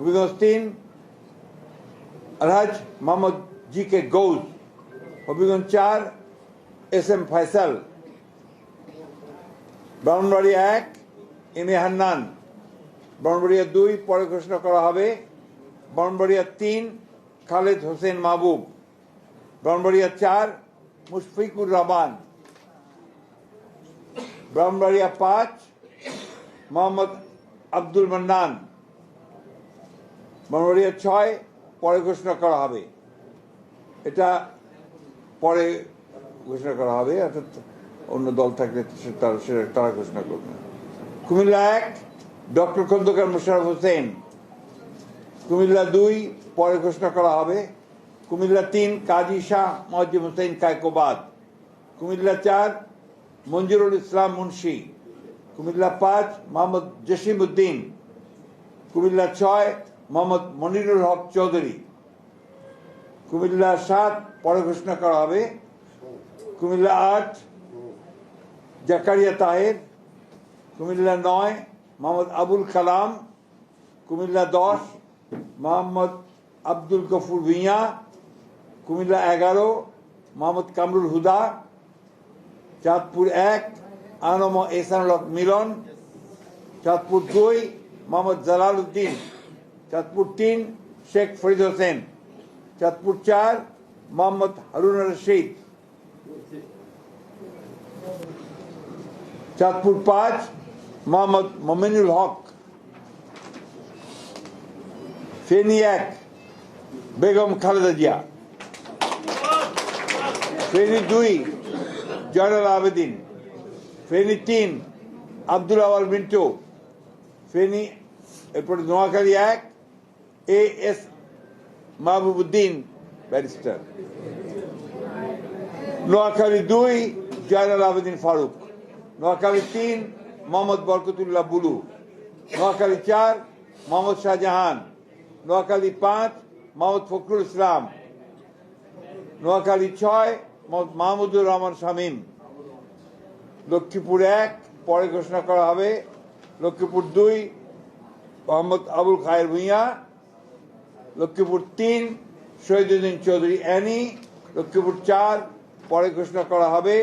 হবিগঞ্জ তিন আলহাজ মোহাম্মদ জি কে গৌজ হবিগঞ্জ চার S M Faisal Brahmanbaria এক, এম এ হান্নান। ব্রাহ্মণবাড়িয়া দুই পরে ঘোষণা করা হবে। ব্রাহ্মণবাড়িয়া তিন, খালেদ হোসেন মাহবুব। ব্রাহ্মণবাড়িয়া চার, মুশফিকুর রহমান। ব্রাহ্মণবাড়িয়া পাঁচ, মোহাম্মদ আব্দুল মান্নান। ব্রাহ্মণবাড়িয়া ছয় পরে ঘোষণা করা হবে। এটা পরে ঘোষণা করা হবে, অর্থাৎ অন্য দল থাকলে তারা সে- তারা ঘোষণা করবে। কুমিল্লা এক, ডক্টর খন্দকার মোশারফ হোসেন। কুমিল্লা দুই, পরে ঘোষণা করা হবে। কুমিল্লা তিন, কাজী শাহ মজিব হোসেন কায়কোবাদ। কুমিল্লা চার, মঞ্জুরুল ইসলাম মুন্সি। কুমিল্লা পাঁচ, মোহাম্মদ জসিম উদ্দিন কুমিল্লা ছয় মোহাম্মদ মনিরুল হক চৌধুরী। কুমিল্লা সাত, পরে ঘোষণা করা হবে। কুমিল্লা আট, জাকারিয়া তাহের। কুমিল্লা নয়, মোহাম্মদ আবুল কালাম। কুমিল্লা দশ, মোহাম্মদ আব্দুল গফুর ভুঁইয়া। কুমিল্লা এগারো, মোহাম্মদ কামরুল হুদা। চাঁদপুর এক আনম এসানুল মিলন। চাঁদপুর দুই, মোহাম্মদ জালাল উদ্দিন চাঁদপুর তিন, শেখ ফরিদ হোসেন। চাঁদপুর চার, মোহাম্মদ হারুন রশিদ। চাঁদপুর পাঁচ, মোহাম্মদ মমিনুল হক। ফেনী এক, বেগম খালেদা জিয়া। ফেনী দুই, জয়নাল আবেদিন। ফেনী তিন, আব্দুল আওয়াল মিন্টু। ফেনী, এরপরে নোয়াখালী এক A S Mahbubuddin barrister Noakhali দুই জয়নাল আবেদিন ফারুক নোয়াখালী তিন মোহাম্মদ বরকতুল্লাহ বুলু নোয়াখালী চার মোহাম্মদ শাহজাহান নোয়াখালী পাঁচ মোহাম্মদ ফখরুল ইসলাম নোয়াখালী ছয় মোহাম্মদ মাহমুদুর রহমান শামীম লক্ষ্মীপুর এক, পরে ঘোষণা করা হবে। লক্ষ্মীপুর দুই মোহাম্মদ আবুল খায়ের ভূঁইয়া লক্ষ্মীপুর তিন, শহীদুদ্দিন চৌধুরী অ্যানি লক্ষ্মীপুর চার, পরে ঘোষণা করা হবে।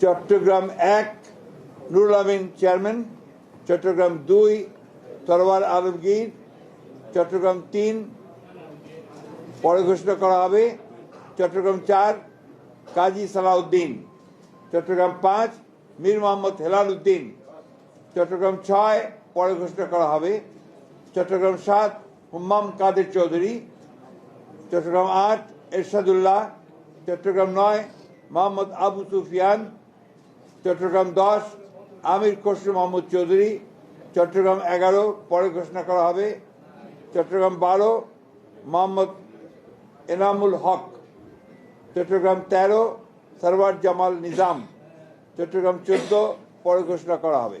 চট্টগ্রাম এক, নুরুল আমিন চেয়ারম্যান। চট্টগ্রাম দুই তরওয়ার আলমগীর। চট্টগ্রাম তিন, পরে ঘোষণা করা হবে। চট্টগ্রাম চার, কাজী সালাউদ্দিন। চট্টগ্রাম পাঁচ, মীর মোহাম্মদ হেলাল উদ্দিন। চট্টগ্রাম ছয়, পরে ঘোষণা করা হবে। চট্টগ্রাম সাত, হুম্মাম কাদের চৌধুরী, চট্টগ্রাম আট, এরশাদুল্লাহ, চট্টগ্রাম নয়, মোহাম্মদ আবু সুফিয়ান, চট্টগ্রাম দশ, আমির খসরু মোহাম্মদ চৌধুরী, চট্টগ্রাম এগারো, পরে ঘোষণা করা হবে, চট্টগ্রাম বারো, মোহাম্মদ এনামুল হক, চট্টগ্রাম তেরো, সরওয়ার জামাল নিজাম, চট্টগ্রাম চোদ্দ, পরে ঘোষণা করা হবে।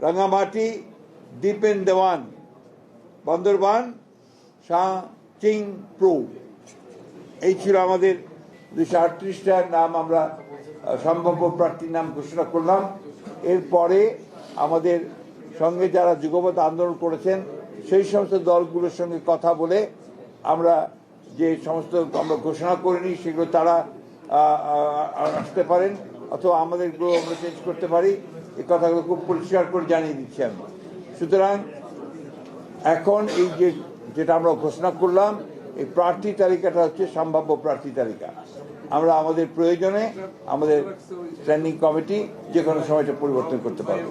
রাঙামাটি দীপেন দেওয়ান বান্দরবান শাহ চিং প্রু এই ছিল আমাদের দুশো আটত্রিশটার নাম আমরা সম্ভাব্য প্রার্থীর নাম ঘোষণা করলাম এরপরে আমাদের সঙ্গে যারা যুগপথ আন্দোলন করেছেন সেই সমস্ত দলগুলোর সঙ্গে কথা বলে আমরা যে সমস্ত আমরা ঘোষণা করিনি সেগুলো তারা আসতে পারেন অথবা আমাদেরগুলো আমরা চেঞ্জ করতে পারি এই কথাগুলো খুব পরিষ্কার করে জানিয়ে দিচ্ছি আমি। সুতরাং এখন এই যে যেটা আমরা ঘোষণা করলাম, এই প্রার্থী তালিকাটা হচ্ছে সম্ভাব্য প্রার্থী তালিকা। আমরা আমাদের প্রয়োজনে আমাদের স্ট্যান্ডিং কমিটি যে কোনো সময়টা পরিবর্তন করতে পারব।